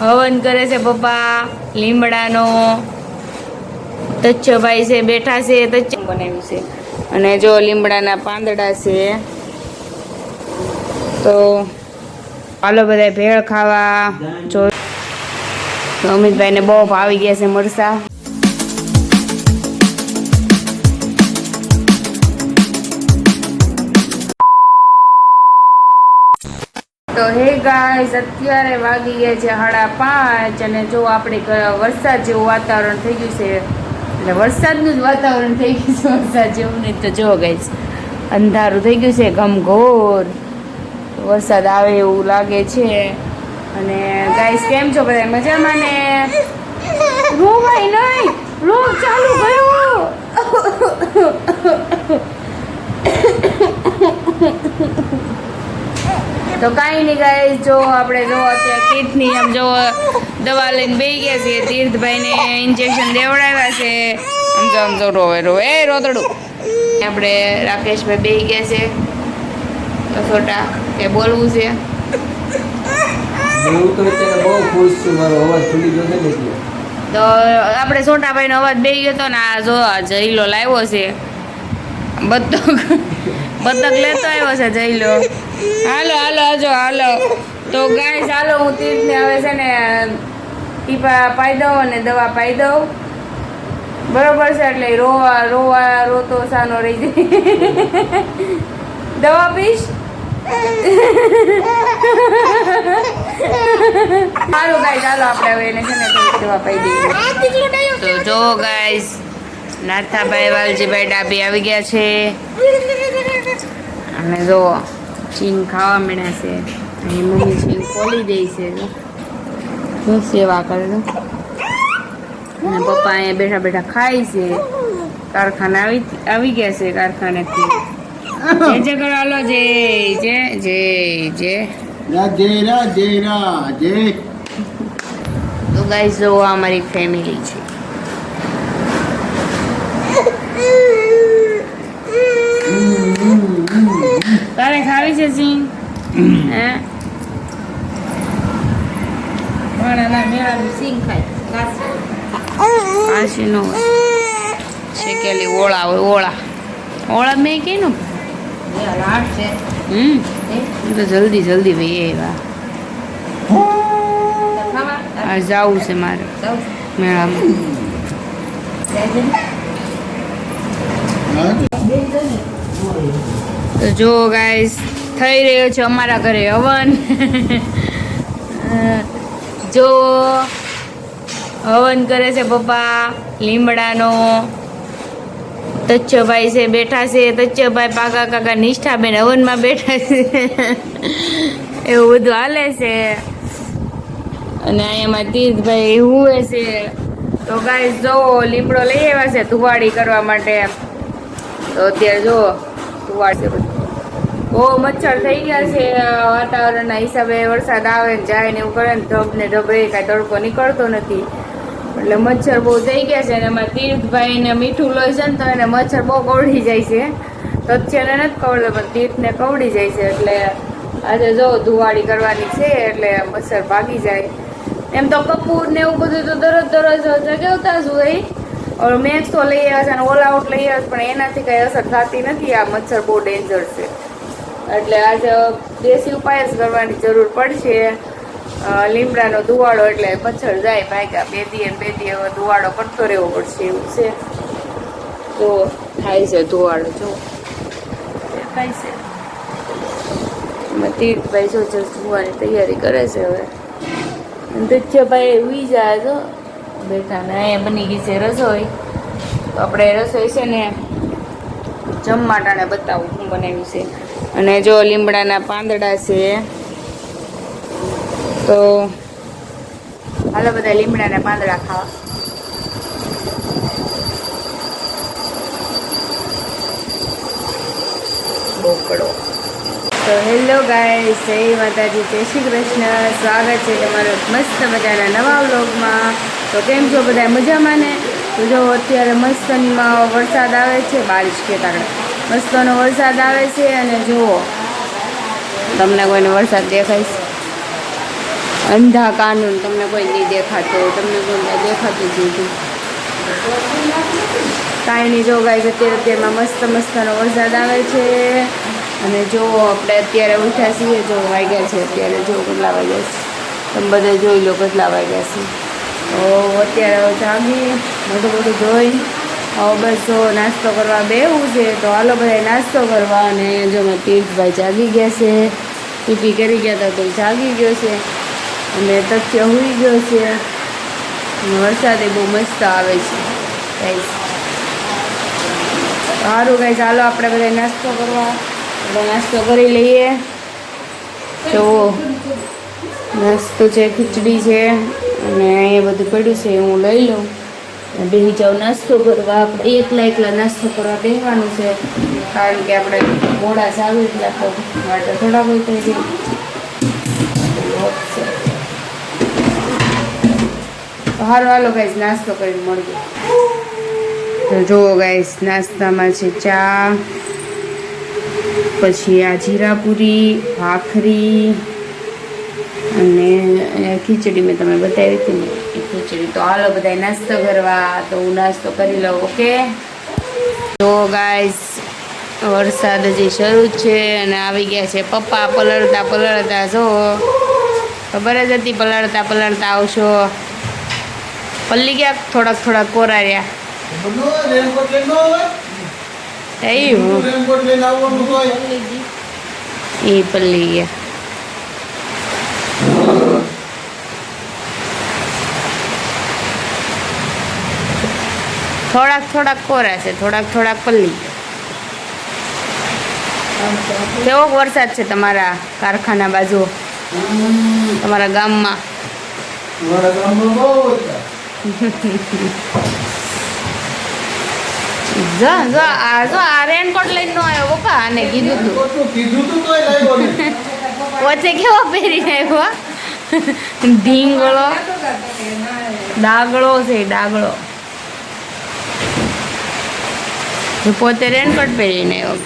હવન કરે છે પપ્પા, લીમડાનો, તચ્છભાઈ છે, બેઠા છે, તચ્છ બનાવ્યું છે. અને જો લીમડાના પાંદડા છે, તો હાલો બધા ભેળ ખાવા. જો અમિતભાઈને બહુ ભાવી ગયા છે મરસા. હે ગાઈઝ અત્યારે વાગી ગયા છે સાડા પાંચ અને જો આપણે વરસાદ જેવું વાતાવરણ થઈ ગયું છે, એટલે વરસાદનું જ વાતાવરણ થઈ ગયું છે, વરસાદ જેવું નહીં તો જો ગાઈઝ અંધારું થઈ ગયું છે, ગમઘોર, વરસાદ આવે એવું લાગે છે. અને ગાઈઝ કેમ છો બધા? મજામાં ને? રોવાય નહીં રો ચાલુ ગયો તો કાંઈ નહીં ગાય જો આપણે જો અત્યારે તીર્થની આમ જો દવા લઈને બેસી ગયા છીએ તીર્થભાઈને ઇન્જેક્શન દેવડાવ્યા છે. આમ જો આમ જો રોવે રોવે. એ રોતડું. આપણે રાકેશભાઈ બેસી ગયા છે. કસોટા કે બોલવું છે? તો આપણે છોટાભાઈનો અવાજ બેસી ગયો હતો ને આ જો આ જઈલો લાવ્યો છે. બતક બતક લેતો આવ્યો છે જઈલો હાલો હાલો હજો હાલો. તો ગાય ચાલો હું તીર્થને હવે છે ને ટીપા પાઈ દઉં અને દવા પાઈ દઉં. બરોબર છે, એટલે રોવા રોવા, રોતો સાનો રહી જાય. દવા પીશ? સારું ગાય ચાલો આપણે હવે એને છે ને દવા પાઈ દઈએ. તો જો, ગાઈસ, નાથાભાઈ, વાલજીભાઈ, ડાબી આવી ગયા છે. અને જો ચીન ખાવા મળ્યા છે. અને મમ્મી ચીંગ ખોલી દે છે. શું સેવા કરે? અને પપ્પા અહીંયા બેઠા બેઠા ખાય છે. કારખાને આવી આવી ગયા છે કારખાનેથી. જય જય કરો હાલો જય જય જય જય. રાજે રાજે રાજે તો ગાઈઝ જો અમારી ફેમિલી છે. તારે ખાવી છે સિંહ હે? કાશી નો હોય. શેકેલી ઓળા હોય ઓળા. ઓળા મેં કીધું. હમ. તો જલ્દી જલ્દી ભાઈ એવા આ જવું છે મારે મેળામાં. જો ગાઈસ થઈ રહ્યો છે અમારા ઘરે હવન. જો હવન કરે છે પપ્પા, લીમડાનો. તચ્છભાઈ છે, બેઠા છે. તચ્છભાઈ પાકા કાકા નિષ્ઠાબેન હવનમાં બેઠા છે. એવું બધું હાલે છે. અને અહીંયામાં તીર્થભાઈ હુએ છે. તો ગાઈસ જો લીમડો લઈ આવ્યા છે ધુવાડી કરવા માટે. તો અત્યારે જો ધુવાડી બહુ મચ્છર થઈ ગયા છે વાતાવરણના હિસાબે વરસાદ આવે ને જાય ને એવું કરે ને ધબ ને ધબરે કાંઈ તડકો નીકળતો નથી. એટલે મચ્છર બહુ થઈ ગયા છે અને એમાં તીર્થભાઈ ને મીઠું લોહી છે ને તો એને મચ્છર બહુ કવડી જાય છે. તથ્યને નથી કવડતો પણ તીર્થને કવડી જાય છે એટલે આજે જો ધુવાડી કરવાની છે એટલે મચ્છર ભાગી જાય. એમ તો કપૂર ને એવું બધું તો દરરોજ દરરોજ જગાવતા જ હોય और મેક્સ તો લઈ આવ્યા છે અને ઓલ આઉટ લઈ આવ્યા પણ એનાથી કઈ અસર થતી નથી, આ મચ્છર બહુ ડેન્જર છે. એટલે આજે દેશી ઉપાય જ કરવાની જરૂર પડશે. લીમડાનો ધુવાડો એટલે મચ્છર જાય ભાગ્યા. બે દીએ બે દીએ ધુવાડો કરતો રહેવો પડશે એવું છે. તો થાય છે ધુવાડો જો. થાય છે. એમાં તીર્થભાઈ જો જસ્ટ ધુવાની તૈયારી કરે છે હવે. નૃત્યભાઈ ઉઈ જાય તો બેઠા ને અહીંયા બની ગઈ છે રસોઈ. તો આપણે રસોઈ છે ને જમવા ટાણે બતાવું શું બનાવ્યું છે. અને જો લીમડાના પાંદડા છે, તો હાલો બધા લીમડાના પાંદડા ખાવા. બોકડો. તો હેલો ગાય જય માતાજી, જય શ્રી કૃષ્ણ. સ્વાગત છે તમારો મસ્ત મજાના નવા વ્લોગમાં. તો કેમ છો બધા? મજામાં ને? તો જો અત્યારે મસ્તમાં વરસાદ આવે છે, બારિશ કે તારે મસ્તનો વરસાદ આવે છે અને જુઓ, તમને કોઈને વરસાદ દેખાય છે. અંધા કાનૂન તમને કોઈ નહીં દેખાતો, તમને કોઈ દેખાતું જ નથી. કાંઈ નહીં જો ગાય અત્યારે અત્યારમાં મસ્ત મસ્તનો વરસાદ આવે છે. અને જુઓ, આપણે અત્યારે ઉઠ્યા છીએ, જો વાગ્યા છે, અત્યારે જો કેટલા વાગ્યા છે. તમે બધા જોઈ લો કેટલા વાગ્યા છે. તો અત્યારે જાગી મોટું મોટું જોઈ બસ જો નાસ્તો કરવા બેવું છે, તો હાલો બધા નાસ્તો કરવા અને જો મેં તીર્થભાઈ જાગી ગયા છે. પીપી કરી ગયા હતા તો જાગી ગયો છે. અને તથ્ય હોઈ ગયો છે. અને વરસાદ એ બહુ મસ્ત આવે છે. ગાઈસ સારું કાંઈ ચાલો આપણે બધા નાસ્તો કરવા. નાસ્તો કરી લઈએ. જુઓ નાસ્તો છે, ખીચડી છે. અને અહીંયા બધું પડ્યું છે, હું લઈ લઉં. બેસી જાઓ, નાસ્તો કરવા આપણે એકલા એકલા નાસ્તો કરવા બેસવાનું છે. કારણ કે આપણે મોડા આવે એટલે આપણે માટે થોડા કોઈ થઈ જાય હારો હાલો ગાઈસ નાસ્તો કરીને મળીએ. તો જુઓ ગાઈસ નાસ્તામાં છે ચા, પછી આ જીરાપુરી, ભાખરી, અને ખીચડી મેં તમે બતાવી હતી ને. એ ખીચડી. તો હાલો બધા નાસ્તો કરવા. તો હું નાસ્તો કરી લઉં ઓકે? તો ગાઈસ વરસાદ હજી શરૂ છે અને આવી ગયા છે પપ્પા. પલળતા પલળતા જો ખબર જ હતી પલળતા પલળતા આવશો. પલ્લી ગયા થોડાક થોડાક કોરા રહ્યા એ પલ્લી ગયા. થોડાક થોડાક કોરા છે થોડાક થોડાક પલ્લી. કેવો વરસાદ છે તમારા કારખાના બાજુ? તમારા ગામમાં? જો જો આ જો આ રેનકોટ લઈને નો આવ્યો પપ્પા આને કીધું તું. કીધું તું તોય લાવ્યો નહીં. વચ્ચે કેવો પહેરી આવ્યો ઢીંગળો ડાગળો છે ડાગળો. હું પોતે રેનકોટ પહેરીને આવ્યો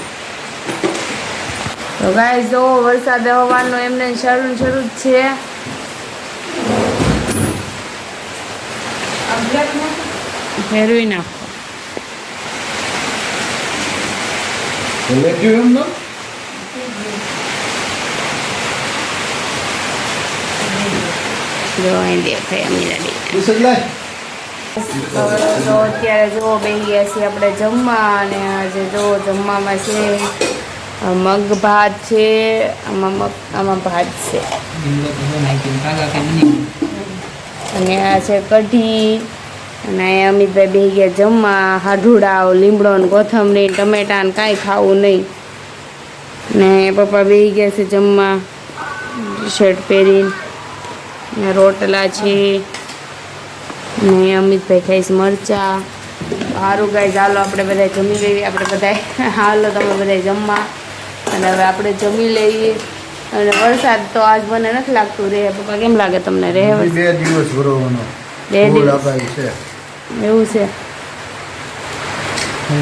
તો ગાય જો વરસાદ હવાનો એમને શરૂ શરૂ જ છે. ફેરવી નાખો. જો અહીં દેખાય લાય. તો અત્યારે જો ગયા છીએ આપણે જમવા અને આજે જો જમવામાં છે મગ ભાત છે, આમાં મગ, આમાં ભાત છે. અને આ છે કઢી, અને અહીંયા અમિતભાઈ બે ગયા જમવા હાઢુડાઓ લીમડો ને કોથમરી ટમેટા ને કાંઈ ખાવું નહીં. ને પપ્પા બે ગયા છે જમવા, શર્ટ પહેરીને. રોટલા છે. ને અમિતભાઈ ખાઈશ મરચા. સારું ગાય ચાલો આપણે બધા જમી લઈએ. આપણે બધા હાલો તમે બધા જમવા. અને હવે આપણે જમી લઈએ. અને વરસાદ તો આજ મને નથી લાગતું રે પપ્પા કેમ લાગે તમને રે બે દિવસ ભરવાનો બે દિવસ. એવું છે.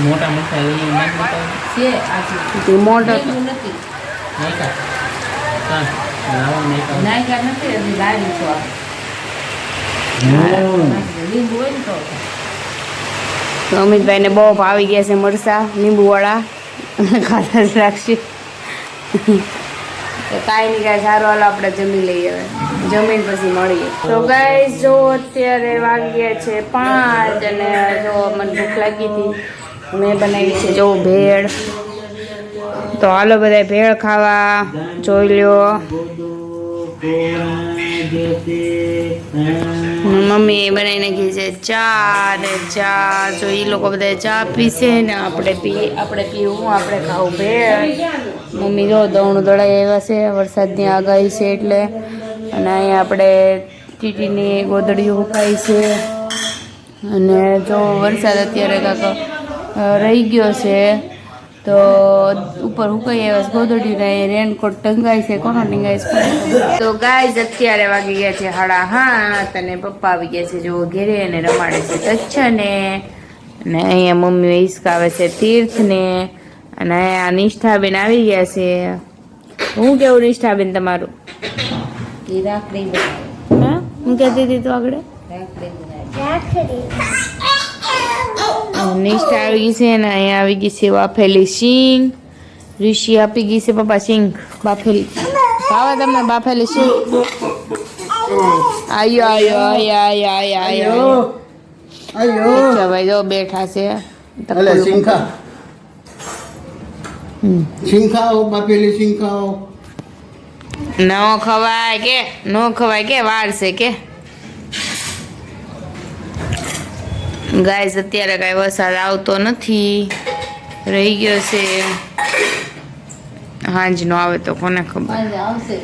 મોટા મોટા મોટો તો નાયકા હા લાવો નાયકા હમ. તો અમિતભાઈને બહુ ભાવી ગયા છે મરસા લીંબુવાળા જ રાખશે તો કાંઈ નહીં, કાંઈ સારું, હાલો આપણે જમી લઈએ હવે. જમીન પછી મળીએ. તો ગાય જો અત્યારે વાગ્યા છે પાંચ અને જો મને ભૂખ લાગી હતી, મેં બનાવી છે જો ભેળ. તો હાલો બધા ભેળ ખાવા, જોઈ લ્યો. મમ્મીએ બનાવીને નાખી છે ચા ને ચા. જો એ લોકો બધા ચા પીશે ને આપણે પી, આપણે પીવું, આપણે ખાવું ભેળ. મમ્મી જો દવણું દળાઈ આવ્યા છે, વરસાદની આગાહી છે એટલે. અને અહીંયા આપણે ટીટીની ગોદડીઓ ખાય છે. અને જો વરસાદ અત્યારે કાંક રહી ગયો છે. તો ઉપર હુકાઈ આવ્યા છે ગોદડી ને રેનકોટ ટંગાય છે કોનો ટંગાય છે? તો ગાય અત્યારે વાગી ગયા છે હાડા હાથ અને પપ્પા આવી ગયા છે જો ઘેરે અને રમાડે છે તચ્છને. અને અહીંયા મમ્મી હિસકાવે છે તીર્થને. અને અહીંયા નિષ્ઠાબેન આવી ગયા છે. હું કેવું નિષ્ઠાબેન તમારું? રાખડી હું? કહેતી હતી તો આગળ? નિષ્ઠા આવી ગઈ છે અને અહીંયા આવી ગઈ છે બાફેલી શીંગ. ઋષિ આપી ગઈ છે પપ્પા શીંગ બાફેલી. ભાવે તમને બાફેલી શીંગ? આયો આયો આયો આયો આયો આયો. ભાઈ જો બેઠા છે. અલે હમ. સિંખાઓ બાફેલી સિંખાઓ ન ખવાય કે ન ખવાય કે વાર છે કે. ગાઈઝ, અત્યારે કાંઈ વરસાદ આવતો નથી. રહી ગયો છે. હાંજનો આવે તો કોને ખબર? આવશે